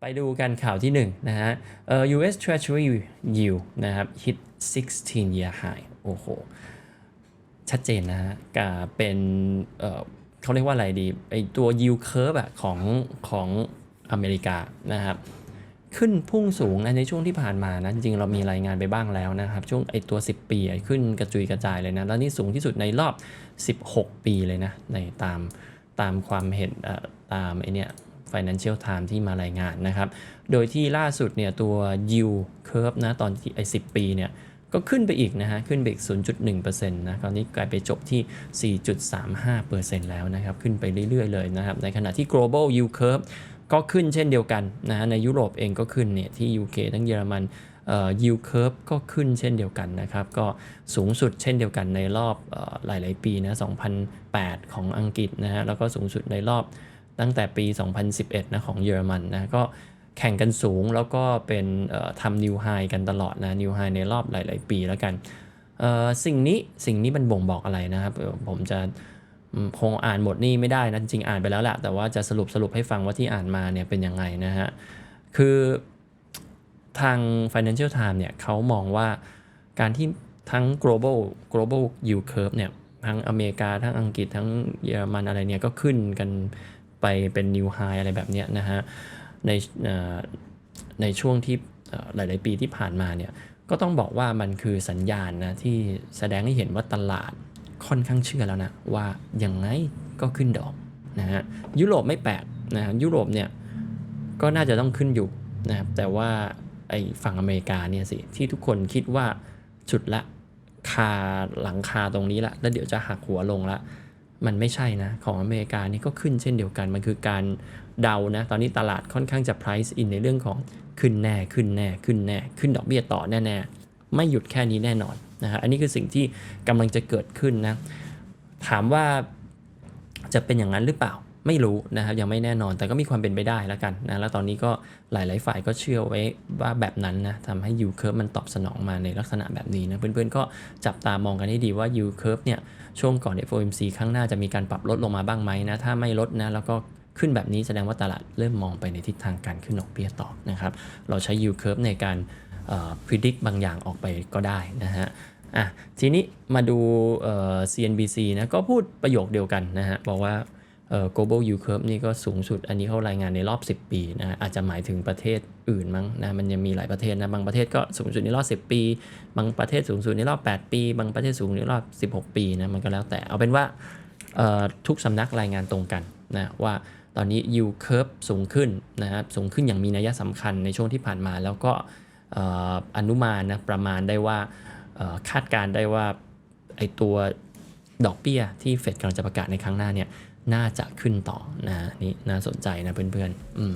ไปดูกันข่าวที่1นะฮะเอ่อ US Treasury yield นะครับ hit 16 year high โอ้โห ชัดเจนนะฮะกาเป็นเอ่อเขาเรียกว่าอะไรดีไอตัว yield curve อะของของอเมริกานะครับ ขึ้นพุ่งสูงนะในช่วงที่ผ่านมานะจริงเรามีรายงานไปบ้างแล้วนะครับ ช่วงไอตัว 10 ปีขึ้นกระจุยกระจายเลยนะ แล้วนี่สูงที่สุดในรอบ 16 ปีเลยนะในตามตามความเห็นตามไอเนี้ย Financial Times ที่มารายงานนะครับ โดยที่ล่าสุดเนี่ยตัว yield curve นะตอนที่ไอ10 ปีเนี่ยก็ขึ้นไปอีกนะฮะ ขึ้นไปอีก 0.1%นะตอนนี้กลายไปจบที่ 4.35%แล้วนะครับ ขึ้นไปเรื่อยๆเลยนะครับ ในขณะที่ global yield curve ก็ขึ้นเช่นเดียวกันนะฮะ ในยุโรปเองก็ขึ้นเนี่ย ที่ UK ทั้งเยอรมันเอ่อ yield curve ก็ขึ้นเช่นเดียวกันนะครับ ก็สูงสุดเช่นเดียวกันในรอบออหลายๆ ปีนะ 2008 ของอังกฤษนะฮะ แล้วก็สูงสุดในรอบ ตั้งแต่ปี 2011 นะของเยอรมันนะก็แข่งกันสูงแล้วก็เป็นทำนิวไฮกันตลอดนะนิวไฮในรอบหลาย ๆ ปีแล้วกันสิ่งนี้สิ่งนี้มันบ่งบอกอะไรนะครับ ผมจะคงอ่านหมดนี่ไม่ได้นะจริงอ่านไปแล้วแหละแต่ว่าจะสรุปสรุปให้ฟังว่าที่อ่านมาเนี่ยเป็นยังไงนะฮะ คือทาง Financial Times เนี่ยเขามองว่าการที่ทั้ง global global yield curve เนี่ยทั้งอเมริกาทั้งอังกฤษทั้งเยอรมันอะไรเนี่ยก็ขึ้นกัน ไปเป็น new high อะไรแบบนี้นะฮะในในช่วงที่หลาย ๆ ปีที่ผ่านมาเนี่ยก็ต้องบอกว่ามันคือสัญญาณนะที่แสดงให้เห็นว่าตลาดค่อนข้างเชื่อแล้วนะ ว่ายังไงก็ขึ้นดอกนะฮะยุโรปไม่แปลกนะฮะยุโรปเนี่ยก็น่าจะต้องขึ้นอยู่นะครับแต่ว่าไอ้ฝั่งอเมริกาเนี่ยสิที่ทุกคนคิดว่าจุดละคาหลังคาตรงนี้ละ แล้วเดี๋ยวจะหักหัวลงละ มันไม่ใช่นะ ของอเมริกานี่ก็ขึ้นเช่นเดียวกัน มันคือการเดานะ ตอนนี้ตลาดค่อนข้างจะ price in ในเรื่องของขึ้นแน่ขึ้นแน่ขึ้นแน่ขึ้นดอกเบี้ยต่อแน่ๆ ไม่หยุดแค่นี้แน่นอนนะฮะอันนี้คือสิ่งที่กำลังจะเกิดขึ้นนะ ถามว่าจะเป็นอย่างนั้นหรือเปล่า ไม่รู้นะครับยังไม่แน่นอนแต่ก็มีความเป็นไปได้แล้วกันนะแล้วตอนนี้ก็หลาย ๆ ฝ่ายก็เชื่อไว้ว่าแบบนั้นนะทำให้ yield curve มันตอบสนองมาในลักษณะแบบนี้นะเพื่อน ๆ ก็จับตามองกันให้ดีว่า yield curve เนี่ยช่วงก่อน FOMC ข้างหน้าจะมีการปรับลดลงมาบ้างไหมนะถ้าไม่ลดนะแล้วก็ขึ้นแบบนี้แสดงว่าตลาดเริ่มมองไปในทิศทางการขึ้นดอกเบี้ยต่อนะครับเราใช้ yield curve ในการเอ่อ predict บางอย่างออกไปก็ได้นะฮะอะทีนี้มาดูเอ่อ CNBC นะก็พูดประโยคเดียวกันนะฮะบอกว่า global yield curve นี่ก็สูงสุด อันนี้เขารายงานในรอบ 10 ปีนะอาจจะหมายถึงประเทศอื่นมั้งนะมันยังมีหลายประเทศนะ บางประเทศก็สูงสุดในรอบ 10 ปี บางประเทศสูงสุดในรอบ 8 ปี บางประเทศสูงในรอบ 16 ปีนะมันก็แล้วแต่เอาเป็นว่าเอ่อทุกสำนักรายงานตรงกันนะว่าตอนนี้ yield curve สูงขึ้นนะครับสูงขึ้นอย่างมีนัยสำคัญในช่วงที่ผ่านมาแล้วก็เอ่ออนุมานนะประมาณได้ว่าเอ่อคาดการได้ว่าไอตัวดอกเบี้ยที่เฟดกำลังจะประกาศในครั้งหน้าเนี่ย น่าจะขึ้นต่อนะนี่น่าสนใจนะเพื่อนๆอืม